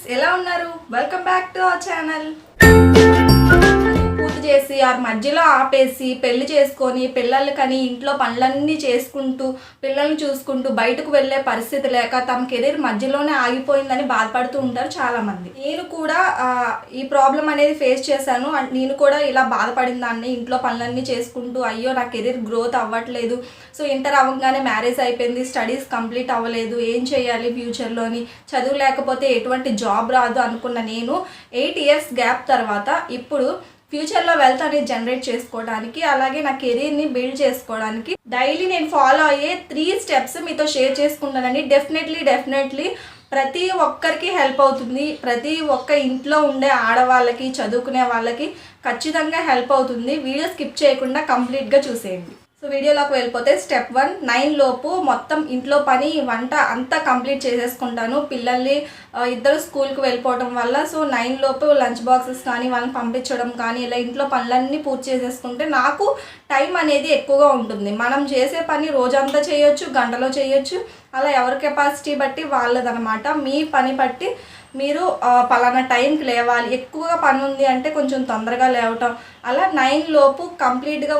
Friends ఎలా ఉన్నారు? Welcome back to our channel చేసి ఆ మధ్యలో ఆపేసి పెళ్ళి చేసుకొని పిల్లలు కని ఇంట్లో పనులన్నీ చేసుకుంటూ పిల్లల్ని చూసుకుంటూ బయటకు వెళ్ళే పరిస్థితి లేక తమ కెరీర్ మధ్యలోనే ఆగిపోయిందని బాధపడుతూ ఉంటారు చాలామంది. నేను కూడా ఈ ప్రాబ్లం అనేది ఫేస్ చేశాను. నేను కూడా ఇలా బాధపడిన దాన్ని ఇంట్లో పనులన్నీ చేసుకుంటూ అయ్యో నా కెరీర్ గ్రోత్ అవ్వట్లేదు. సో ఇంటర్ అవ్వగానే మ్యారేజ్ అయిపోయింది స్టడీస్ కంప్లీట్ అవ్వలేదు ఏం చేయాలి ఫ్యూచర్లోని? చదువు లేకపోతే ఎటువంటి జాబ్ రాదు అనుకున్న నేను ఎయిట్ ఇయర్స్ గ్యాప్ తర్వాత ఇప్పుడు ఫ్యూచర్లో వెల్త్ అనేది జనరేట్ చేసుకోవడానికి అలాగే నా కెరీర్ని బిల్డ్ చేసుకోవడానికి డైలీ నేను ఫాలో అయ్యే త్రీ స్టెప్స్ మీతో షేర్ చేసుకుంటానండి. డెఫినెట్లీ డెఫినెట్లీ ప్రతి ఒక్కరికి హెల్ప్ అవుతుంది. ప్రతి ఒక్క ఇంట్లో ఉండే ఆడవాళ్ళకి చదువుకునే వాళ్ళకి ఖచ్చితంగా హెల్ప్ అవుతుంది. వీడియో స్కిప్ చేయకుండా కంప్లీట్గా చూసేయండి. సో వీడియోలోకి వెళ్ళిపోతే స్టెప్ వన్ నైన్ లోపు మొత్తం ఇంట్లో పని వంట అంతా కంప్లీట్ చేసేసుకుంటాను. పిల్లల్ని ఇద్దరు స్కూల్కి వెళ్ళిపోవడం వల్ల సో నైన్ లోపు లంచ్ బాక్సెస్ కానీ వాళ్ళని పంపించడం కానీ ఇలా ఇంట్లో పనులన్నీ పూర్తి చేసేసుకుంటే నాకు టైం అనేది ఎక్కువగా ఉంటుంది. మనం చేసే పని రోజంతా చేయొచ్చు గంటలో చేయొచ్చు. అలా ఎవరి కెపాసిటీ బట్టి వాళ్ళదనమాట. మీ పని బట్టి మీరు పలానా టైంకి లేవాలి. ఎక్కువగా పని ఉంది అంటే కొంచెం తొందరగా లేవటం. అలా నైన్ లోపు కంప్లీట్గా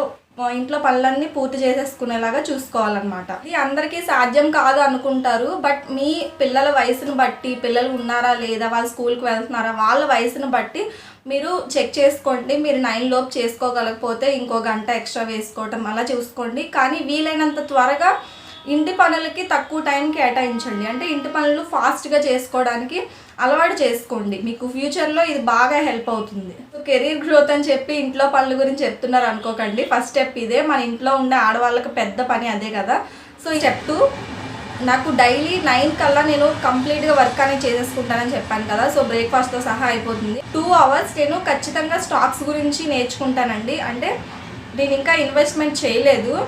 ఇంట్లో పనులన్నీ పూర్తి చేసేసుకునేలాగా చూసుకోవాలన్నమాట. ఇది అందరికీ సాధ్యం కాదు అనుకుంటారు బట్ మీ పిల్లల వయసును బట్టి పిల్లలు ఉన్నారా లేదా వాళ్ళు స్కూల్కి వెళ్తున్నారా వాళ్ళ వయసును బట్టి మీరు చెక్ చేసుకోండి మీరు నైన్ లోపు చేసుకోగలకపోతే ఇంకో గంట ఎక్స్ట్రా వేసుకోవటం అలా చూసుకోండి. కానీ వీలైనంత త్వరగా ఇంటి పనులకి తక్కువ టైం కేటాయించండి. అంటే ఇంటి పనులు ఫాస్ట్గా చేసుకోవడానికి అలవాటు చేసుకోండి. మీకు ఫ్యూచర్లో ఇది బాగా హెల్ప్ అవుతుంది. కెరీర్ గ్రోత్ అని చెప్పి ఇంట్లో పనుల గురించి చెప్తున్నారు అనుకోకండి. ఫస్ట్ స్టెప్ ఇదే. మన ఇంట్లో ఉండే ఆడవాళ్ళకి పెద్ద పని అదే కదా. సో ఈ నాకు డైలీ నైన్ కల్లా నేను కంప్లీట్గా వర్క్ అనేది చేసేసుకుంటానని చెప్పాను కదా. సో బ్రేక్ఫాస్ట్తో సహా అయిపోతుంది. టూ అవర్స్ నేను ఖచ్చితంగా స్టాక్స్ గురించి నేర్చుకుంటానండి. అంటే నేను ఇంకా ఇన్వెస్ట్మెంట్ చేయలేదు.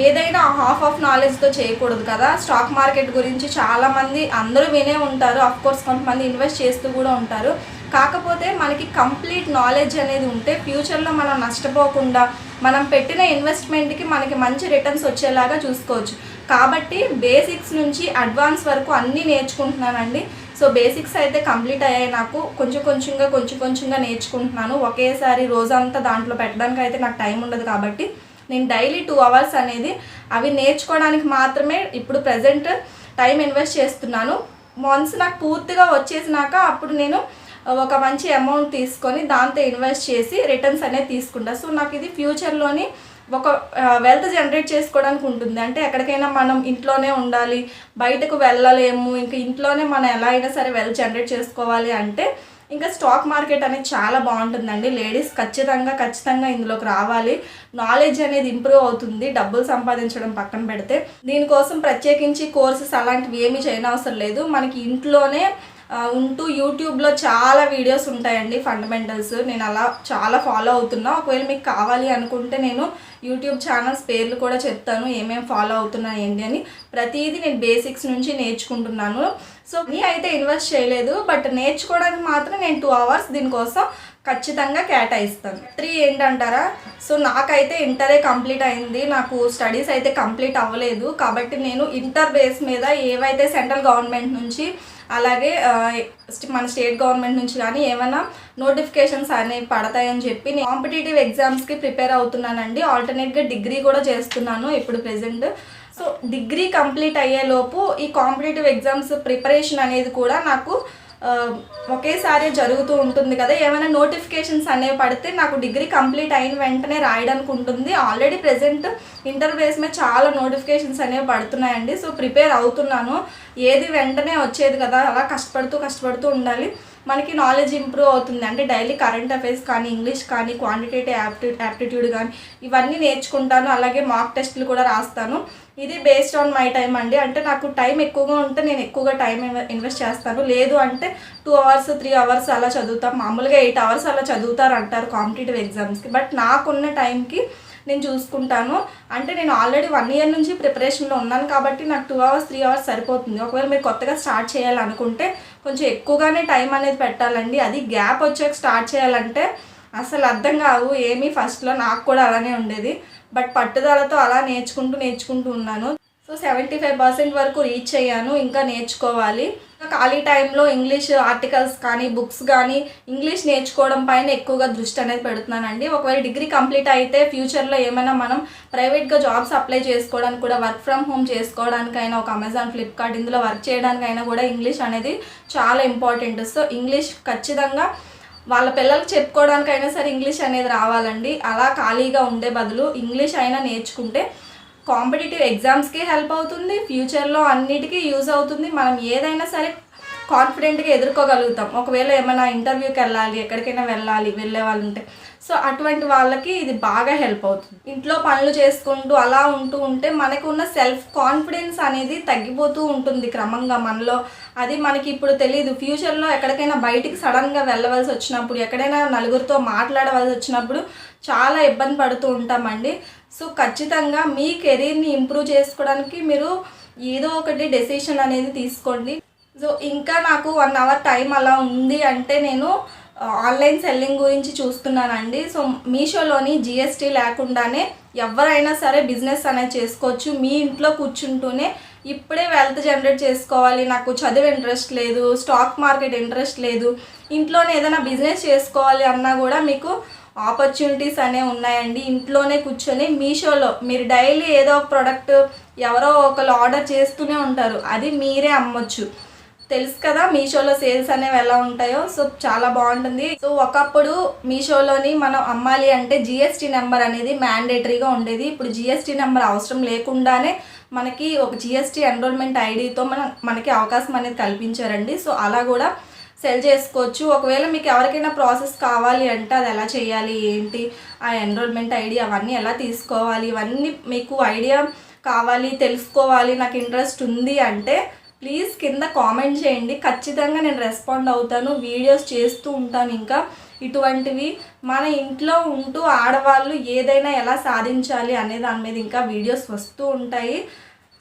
ఏదైనా హాఫ్ ఆఫ్ నాలెడ్జ్తో చేయకూడదు కదా. స్టాక్ మార్కెట్ గురించి చాలామంది అందరూ వినే ఉంటారు. అఫ్ కోర్స్ కొంతమంది ఇన్వెస్ట్ చేస్తూ కూడా ఉంటారు. కాకపోతే మనకి కంప్లీట్ నాలెడ్జ్ అనేది ఉంటే ఫ్యూచర్లో మనం నష్టపోకుండా మనం పెట్టిన ఇన్వెస్ట్మెంట్కి మనకి మంచి రిటర్న్స్ వచ్చేలాగా చూసుకోవచ్చు. కాబట్టి బేసిక్స్ నుంచి అడ్వాన్స్ వరకు అన్నీ నేర్చుకుంటున్నానండి. సో బేసిక్స్ అయితే కంప్లీట్ అయ్యాయి నాకు. కొంచెం కొంచెంగా కొంచెం కొంచెంగా నేర్చుకుంటున్నాను. ఒకేసారి రోజంతా దాంట్లో పెట్టడానికి అయితే నాకు టైం ఉండదు కాబట్టి నేను డైలీ టూ అవర్స్ అనేది అవి నేర్చుకోవడానికి మాత్రమే ఇప్పుడు ప్రజెంట్ టైం ఇన్వెస్ట్ చేస్తున్నాను. వన్స్ నాకు పూర్తిగా వచ్చేసినాక అప్పుడు నేను ఒక మంచి అమౌంట్ తీసుకొని దాంతో ఇన్వెస్ట్ చేసి రిటర్న్స్ అనేది తీసుకుంటా. సో నాకు ఇది ఫ్యూచర్లోని ఒక వెల్త్ జనరేట్ చేసుకోవడానికి ఉంటుంది. అంటే ఎక్కడికైనా మనం ఇంట్లోనే ఉండాలి బయటకు వెళ్ళలేము ఇంకా ఇంట్లోనే మనం ఎలా అయినా సరే వెల్త్ జనరేట్ చేసుకోవాలి అంటే ఇంకా స్టాక్ మార్కెట్ అనేది చాలా బాగుంటుందండి. లేడీస్ ఖచ్చితంగా ఖచ్చితంగా ఇందులోకి రావాలి. నాలెడ్జ్ అనేది ఇంప్రూవ్ అవుతుంది. డబ్బులు సంపాదించడం పక్కన పెడితే. దీనికోసం ప్రత్యేకించి కోర్సెస్ అలాంటివి ఏమీ చేయనవసరం లేదు. మనకి ఇంట్లోనే ఉంటూ యూట్యూబ్లో చాలా వీడియోస్ ఉంటాయండి ఫండమెంటల్స్. నేను అలా చాలా ఫాలో అవుతున్నా. ఒకవేళ మీకు కావాలి అనుకుంటే నేను యూట్యూబ్ ఛానల్స్ పేర్లు కూడా చెప్తాను. ఏమేమి ఫాలో అవుతున్నా ఏంటి అని. ప్రతిదీ నేను బేసిక్స్ నుంచి నేర్చుకుంటున్నాను. సో మీ అయితే ఇన్వెస్ట్ చేయలేదు. బట్ నేర్చుకోవడానికి మాత్రం నేను టూ అవర్స్ దీనికోసం ఖచ్చితంగా కేటాయిస్తాను. త్రీ ఏంటంటారా? సో నాకైతే ఇంటరే కంప్లీట్ అయింది. నాకు స్టడీస్ అయితే కంప్లీట్ అవ్వలేదు. కాబట్టి నేను ఇంటర్ బేస్ మీద ఏవైతే సెంట్రల్ గవర్నమెంట్ నుంచి అలాగే మన స్టేట్ గవర్నమెంట్ నుంచి కానీ ఏమైనా నోటిఫికేషన్స్ అనేవి పడతాయని చెప్పి నేను కాంపిటేటివ్ ఎగ్జామ్స్కి ప్రిపేర్ అవుతున్నానండి. ఆల్టర్నేట్గా డిగ్రీ కూడా చేస్తున్నాను ఇప్పుడు ప్రెసెంట్. సో డిగ్రీ కంప్లీట్ అయ్యేలోపు ఈ కాంపిటేటివ్ ఎగ్జామ్స్ ప్రిపరేషన్ అనేది కూడా నాకు ఒకేసారి జరుగుతూ ఉంటుంది కదా ఏమైనా నోటిఫికేషన్స్ అనేవి పడితే నాకు డిగ్రీ కంప్లీట్ అయిన వెంటనే రాయడానికి ఉంటుంది ఆల్రెడీ ప్రజెంట్ ఇంటర్ బేస్ మీద చాలా నోటిఫికేషన్స్ అనేవి పడుతున్నాయండి. సో ప్రిపేర్ అవుతున్నాను. ఏది వెంటనే వచ్చేది కదా అలా కష్టపడుతూ కష్టపడుతూ ఉండాలి. మనకి నాలెడ్జ్ ఇంప్రూవ్ అవుతుంది. అంటే డైలీ కరెంట్ అఫైర్స్ కానీ ఇంగ్లీష్ కానీ క్వాంటిటేటివ్ యాప్టి యాప్టిట్యూడ్ కానీ ఇవన్నీ నేర్చుకుంటాను. అలాగే మాక్ టెస్ట్లు కూడా రాస్తాను. ఇది బేస్డ్ ఆన్ మై టైం అండి. అంటే నాకు టైం ఎక్కువగా ఉంటే నేను ఎక్కువగా టైం ఇన్వెస్ట్ చేస్తాను. లేదు అంటే టూ అవర్స్ త్రీ అవర్స్ అలా చదువుతాం. మామూలుగా ఎయిట్ అవర్స్ అలా చదువుతారు అంటారు కాంపిటేటివ్ ఎగ్జామ్స్కి బట్ నాకున్న టైంకి నేను చూసుకుంటాను. అంటే నేను ఆల్రెడీ వన్ ఇయర్ నుంచి ప్రిపరేషన్లో ఉన్నాను కాబట్టి నాకు టూ అవర్స్ త్రీ అవర్స్ సరిపోతుంది. ఒకవేళ మీరు కొత్తగా స్టార్ట్ చేయాలనుకుంటే కొంచెం ఎక్కువగానే టైం అనేది పెట్టాలండి. అది గ్యాప్ వచ్చాక స్టార్ట్ చేయాలంటే అసలు అర్థం కావు. ఏమీ ఫస్ట్లో నాకు కూడా అలానే ఉండేది. బట్ పట్టుదలతో అలా నేర్చుకుంటూ నేర్చుకుంటూ ఉన్నాను. సో సెవెంటీ ఫైవ్ పర్సెంట్ వరకు రీచ్ అయ్యాను ఇంకా నేర్చుకోవాలి. ఖాళీ టైంలో ఇంగ్లీష్ ఆర్టికల్స్ కానీ బుక్స్ కానీ ఇంగ్లీష్ నేర్చుకోవడం పైన ఎక్కువగా దృష్టి అనేది పెడుతున్నానండి. ఒకవేళ డిగ్రీ కంప్లీట్ అయితే ఫ్యూచర్లో ఏమైనా మనం ప్రైవేట్గా జాబ్స్ అప్లై చేసుకోవడానికి కూడా వర్క్ ఫ్రమ్ హోమ్ చేసుకోవడానికైనా ఒక అమెజాన్ ఫ్లిప్కార్ట్ ఇందులో వర్క్ చేయడానికైనా కూడా ఇంగ్లీష్ అనేది చాలా ఇంపార్టెంట్. సో ఇంగ్లీష్ ఖచ్చితంగా వాళ్ళ పిల్లలకు చెప్పుకోవడానికైనా సరే ఇంగ్లీష్ అనేది రావాలండి. అలా ఖాళీగా ఉండే బదులు ఇంగ్లీష్ అయినా నేర్చుకుంటే కాంపిటేటివ్ ఎగ్జామ్స్కి హెల్ప్ అవుతుంది. ఫ్యూచర్లో అన్నిటికీ యూజ్ అవుతుంది. మనం ఏదైనా సరే కాన్ఫిడెంట్గా ఎదుర్కోగలుగుతాం. ఒకవేళ ఏమైనా ఇంటర్వ్యూకి వెళ్ళాలి ఎక్కడికైనా వెళ్ళాలి వెళ్ళే వాళ్ళు ఉంటే సో అటువంటి వాళ్ళకి ఇది బాగా హెల్ప్ అవుతుంది. ఇంట్లో పనులు చేసుకుంటూ అలా ఉంటూ ఉంటే మనకు ఉన్న సెల్ఫ్ కాన్ఫిడెన్స్ అనేది తగ్గిపోతూ ఉంటుంది క్రమంగా మనలో. అది మనకి ఇప్పుడు తెలియదు ఫ్యూచర్లో ఎక్కడికైనా బయటికి సడన్గా వెళ్ళవలసి వచ్చినప్పుడు ఎక్కడైనా నలుగురితో మాట్లాడవలసి వచ్చినప్పుడు చాలా ఇబ్బంది పడుతూ ఉంటామండి. సో ఖచ్చితంగా మీ కెరీర్ని ఇంప్రూవ్ చేసుకోవడానికి మీరు ఏదో ఒకటి డెసిషన్ అనేది తీసుకోండి. సో ఇంకా నాకు వన్ అవర్ టైం అలా ఉంది అంటే నేను ఆన్లైన్ సెల్లింగ్ గురించి చూస్తున్నానండి. సో మీషోలోని జిఎస్టీ లేకుండానే ఎవరైనా సరే బిజినెస్ అనేది చేసుకోవచ్చు. మీ ఇంట్లో కూర్చుంటూనే ఇప్పుడే వెల్త్ జనరేట్ చేసుకోవాలి. నాకు చదువు ఇంట్రెస్ట్ లేదు స్టాక్ మార్కెట్ ఇంట్రెస్ట్ లేదు. ఇంట్లోనే ఏదైనా బిజినెస్ చేసుకోవాలి అన్నా కూడా మీకు ఆపర్చునిటీస్ అనేవి ఉన్నాయండి. ఇంట్లోనే కూర్చొని మీషోలో మీరు డైలీ ఏదో ఒక ప్రోడక్ట్ ఎవరో ఒకరు ఆర్డర్ చేస్తూనే ఉంటారు. అది మీరే అమ్మొచ్చు. తెలుసు కదా మీషోలో సేల్స్ అనేవి ఎలా ఉంటాయో. సో చాలా బాగుంటుంది. సో ఒకప్పుడు మీషోలోని మనం అమ్మాలి అంటే జిఎస్టీ నెంబర్ అనేది మ్యాండేటరీగా ఉండేది. ఇప్పుడు జిఎస్టీ నెంబర్ అవసరం లేకుండానే మనకి ఒక జిఎస్టీ ఎన్రోల్మెంట్ ఐడితో మన మనకి అవకాశం అనేది కల్పించారండి. సో అలా కూడా సెల్ చేసుకోవచ్చు. ఒకవేళ మీకు ఎవరికైనా ప్రాసెస్ కావాలి అంటే అది ఎలా చేయాలి ఏంటి ఆ ఎన్రోల్మెంట్ ఐడి అవన్నీ ఎలా తీసుకోవాలి ఇవన్నీ మీకు ఐడియా కావాలి తెలుసుకోవాలి నాకు ఇంట్రెస్ట్ ఉంది అంటే ప్లీజ్ కింద కామెంట్ చేయండి. ఖచ్చితంగా నేను రెస్పాండ్ అవుతాను. వీడియోస్ చేస్తూ ఉంటాను ఇంకా. ఇటువంటివి మన ఇంట్లో ఉంటూ ఆడవాళ్ళు ఏదైనా ఎలా సాధించాలి అనే దాని మీద ఇంకా వీడియోస్ వస్తూ ఉంటాయి.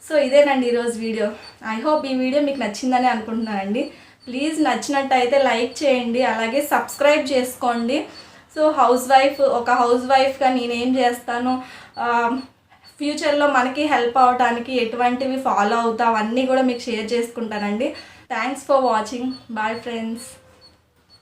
సో ఇదేనండి ఈరోజు వీడియో. ఐ హోప్ ఈ వీడియో మీకు నచ్చిందని అనుకుంటున్నానండి ప్లీజ్ నచ్చినట్టయితే లైక్ చేయండి. అలాగే సబ్స్క్రైబ్ చేసుకోండి. సో హౌస్ వైఫ్ ఒక హౌస్ వైఫ్గా నేనేం చేస్తాను? ఫ్యూచర్లో మనకి హెల్ప్ అవడానికి ఎటువంటివి ఫాలో అవుతావు అన్నీ కూడా మీకు షేర్ చేసుకుంటానండి. Thanks for watching bye friends